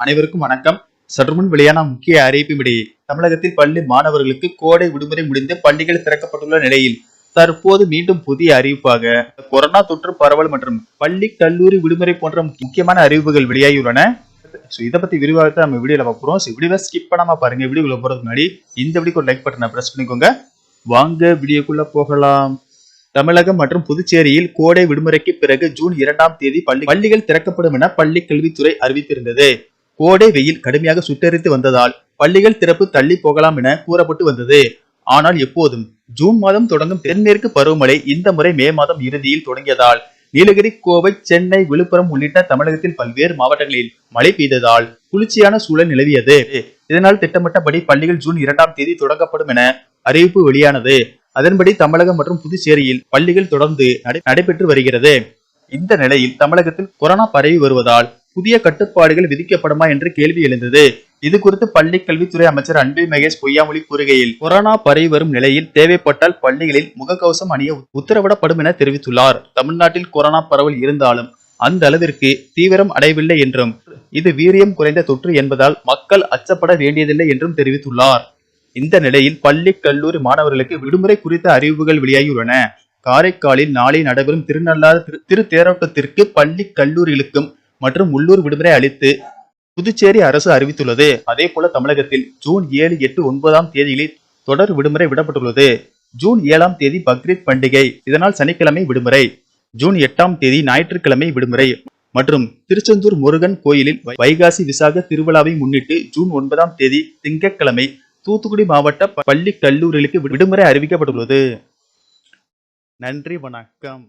அனைவருக்கும் வணக்கம். சற்றுமுன் வெளியான முக்கிய அறிவிப்பின்படி தமிழகத்தில் பள்ளி மாணவர்களுக்கு கோடை விடுமுறை முடிந்து பள்ளிகள் திறக்கப்பட்டுள்ள நிலையில் தற்போது மீண்டும் புதிய அறிவிப்பாக கொரோனா தொற்று பரவல் மற்றும் பள்ளி கல்லூரி விடுமுறை போன்ற முக்கியமான அறிவிப்புகள் வெளியாகியுள்ளன. ஸோ இதை பத்தி விரிவாக நம்ம வீடியோல பார்க்குறோம் ஸோ வீடியோவை ஸ்கிப் பண்ணாம பாருங்க. வீடியோக்குள்ள போறதுக்கு முன்னாடி இந்த வீடியோக்கு ஒரு லைக் பட்டனை பிரஸ் பண்ணிக்கோங்க. வாங்க வீடியோக்குள்ள போகலாம். தமிழகம் மற்றும் புதுச்சேரியில் கோடை விடுமுறைக்கு பிறகு ஜூன் இரண்டாம் தேதி பள்ளி பள்ளிகள் திறக்கப்படும் என பள்ளி கல்வித்துறை அறிவித்திருந்தது. கோடை வெயில் கடுமையாக சுட்டரித்து வந்ததால் பள்ளிகள் திறப்பு தள்ளி போகலாம் என கூறப்பட்டு வந்தது. ஆனால் எப்போதும் ஜூன் மாதம் தொடங்கும் தென்மேற்கு பருவமழை இந்த முறை மே மாதம் இறுதியில் தொடங்கியதால் நீலகிரி கோவை சென்னை விழுப்புரம் உள்ளிட்ட தமிழகத்தில் பல்வேறு மாவட்டங்களில் மழை பெய்ததால் குளிர்ச்சியான சூழல் நிலவியது. இதனால் திட்டமிட்டபடி பள்ளிகள் ஜூன் இரண்டாம் தேதி தொடங்கப்படும் என அறிவிப்பு வெளியானது. அதன்படி தமிழகம் மற்றும் புதுச்சேரியில் பள்ளிகள் தொடர்ந்து நடை- நடைபெற்று வருகிறது. இந்த நிலையில் தமிழகத்தில் கொரோனா பரவி வருவதால் புதிய கட்டுப்பாடுகள் விதிக்கப்படுமா என்று கேள்வி எழுந்தது. இது குறித்து பள்ளி கல்வித்துறை அமைச்சர் அன்பில் மகேஷ் பொய்யாமொழி கூறுகையில் கொரோனா பரவி வரும் நிலையில் தேவைப்பட்டால் பள்ளிகளில் முகக்கவசம் அணிய உத்தரவிடப்படும் என தெரிவித்துள்ளார். தமிழ்நாட்டில் கொரோனா பரவல் இருந்தாலும் அந்த அளவிற்கு தீவிரம் அடையவில்லை என்றும் இது வீரியம் குறைந்த தொற்று என்பதால் மக்கள் அச்சப்பட வேண்டியதில்லை என்றும் தெரிவித்துள்ளார். இந்த நிலையில் பள்ளி கல்லூரி மாணவர்களுக்கு விடுமுறை குறித்த அறிவிப்புகள் வெளியாகியுள்ளன. காரைக்காலில் நாளை நடைபெறும் திருநள்ளாறு திரு- திருத்தேரோட்டத்திற்கு பள்ளி கல்லூரிகளுக்கும் மற்றும் உள்ளூர் விடுமுறை அளித்து புதுச்சேரி அரசு அறிவித்துள்ளது. அதே போல தமிழகத்தில் ஜூன் ஏழு எட்டு ஒன்பதாம் தேதிகளில் தொடர் விடுமுறை விடப்பட்டுள்ளது. ஜூன் ஏழாம் தேதி பக்ரீத் பண்டிகை. இதனால் சனிக்கிழமை விடுமுறை. ஜூன் எட்டாம் தேதி ஞாயிற்றுக்கிழமை விடுமுறை. மற்றும் திருச்செந்தூர் முருகன் கோயிலில் வைகாசி விசாக திருவிழாவை முன்னிட்டு ஜூன் ஒன்பதாம் தேதி திங்கட்கிழமை தூத்துக்குடி மாவட்ட பள்ளி கல்லூரிகளுக்கு விடுமுறை அறிவிக்கப்பட்டுள்ளது. நன்றி வணக்கம்.